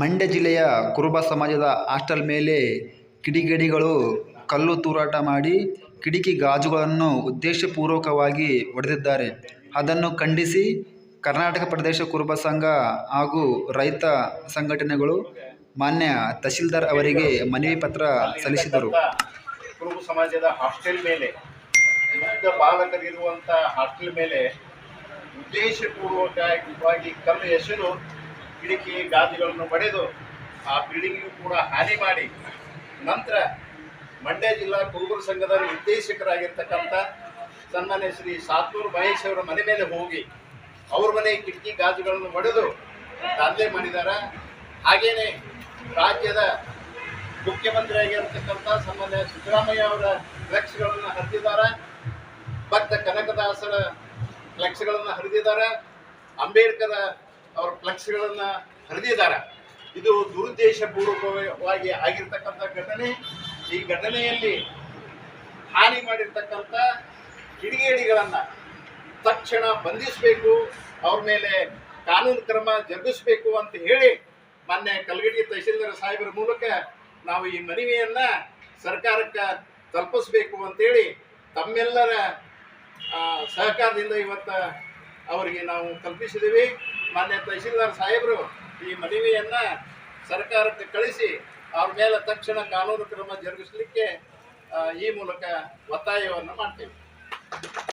ಮಂಡ್ಯ ಜಿಲ್ಲೆಯ ಕುರುಬ ಸಮಾಜದ ಹಾಸ್ಟೆಲ್ ಮೇಲೆ ಕಿಡಿಗೇಡಿಗಳು ಕಲ್ಲು ತೂರಾಟ ಮಾಡಿ ಕಿಟಕಿ ಗಾಜುಗಳನ್ನು ಉದ್ದೇಶಪೂರ್ವಕವಾಗಿ ಒಡೆದಿದ್ದಾರೆ. ಅದನ್ನು ಖಂಡಿಸಿ ಕರ್ನಾಟಕ ಪ್ರದೇಶ ಕುರುಬ ಸಂಘ ಹಾಗೂ ರೈತ ಸಂಘಟನೆಗಳು ಮಾನ್ಯ ತಹಶೀಲ್ದಾರ್ ಅವರಿಗೆ ಮನವಿ ಪತ್ರ ಸಲ್ಲಿಸಿದರು. ಕುರುಬ ಸಮಾಜದ ಹಾಸ್ಟೆಲ್ ಮೇಲೆ ಮುಗ್ಧ ಹಾಸ್ಟೆಲ್ ಮೇಲೆ ಉದ್ದೇಶಪೂರ್ವಕವಾಗಿ ಕಲ್ಲು ಎಸೆದು ಕಿಟಕಿ ಗಾಜುಗಳನ್ನು ಪಡೆದು ಆ ಬಿಲ್ಡಿಂಗಿಗೂ ಕೂಡ ಹಾನಿ ಮಾಡಿ ನಂತರ ಮಂಡ್ಯ ಜಿಲ್ಲಾ ಕುರುಬರ ಸಂಘದ ನಿರ್ದೇಶಕರಾಗಿರ್ತಕ್ಕಂಥ ಸನ್ಮಾನ್ಯ ಶ್ರೀ ಸಾತ್ನೂರು ಮಹೇಶ್ ಅವರ ಮನೆ ಮೇಲೆ ಹೋಗಿ ಅವ್ರ ಮನೆ ಕಿಟಕಿ ಗಾಜುಗಳನ್ನು ಒಡೆದು ದಾಂಧೆ ಮಾಡಿದ್ದಾರೆ ಹಾಗೇನೆ ರಾಜ್ಯದ ಮುಖ್ಯಮಂತ್ರಿ ಆಗಿರತಕ್ಕಂಥ ಸನ್ಮಾನ್ಯ ಸಿದ್ದರಾಮಯ್ಯ ಅವರ ಫ್ಲೆಕ್ಸ್ಗಳನ್ನು ಹರಿದಿದ್ದಾರೆ ಭಕ್ತ ಕನಕದಾಸರ ಫ್ಲೆಕ್ಸ್ಗಳನ್ನು ಹರಿದಿದ್ದಾರೆ ಅಂಬೇಡ್ಕರ್ ಅವರ ಫ್ಲೆಕ್ಸ್ಗಳನ್ನು ಹರಿದಿದ್ದಾರೆ. ಇದು ದುರುದ್ದೇಶಪೂರ್ವಕವಾಗಿ ಆಗಿರ್ತಕ್ಕಂಥ ಘಟನೆ. ಈ ಘಟನೆಯಲ್ಲಿ ಹಾನಿ ಮಾಡಿರ್ತಕ್ಕಂಥ ಕಿಡಿಗೇಡಿಗಳನ್ನು ತಕ್ಷಣ ಬಂಧಿಸಬೇಕು, ಅವ್ರ ಮೇಲೆ ಕಾನೂನು ಕ್ರಮ ಜರುಗಿಸಬೇಕು ಅಂತ ಹೇಳಿ ಮೊನ್ನೆ ಕಲ್ಗಡಿ ತಹಶೀಲ್ದಾರ್ ಸಾಹೇಬರ ಮೂಲಕ ನಾವು ಈ ಮನವಿಯನ್ನು ಸರ್ಕಾರಕ್ಕೆ ತಲುಪಿಸ್ಬೇಕು ಅಂತೇಳಿ ತಮ್ಮೆಲ್ಲರ ಸಹಕಾರದಿಂದ ಇವತ್ತು ಅವರಿಗೆ ನಾವು ಕಲ್ಪಿಸಿದ್ದೀವಿ ಮಾನ್ಯ ತಹಶೀಲ್ದಾರ್ ಸಾಹೇಬರು, ಈ ಮನವಿಯನ್ನ ಸರ್ಕಾರಕ್ಕೆ ಕಳಿಸಿ, ಅವ್ರ ಮೇಲೆ ತಕ್ಷಣ ಕಾನೂನು ಕ್ರಮ ಜರುಗಿಸಲಿಕ್ಕೆ ಈ ಮೂಲಕ ಒತ್ತಾಯವನ್ನು ಮಾಡ್ತೇವೆ.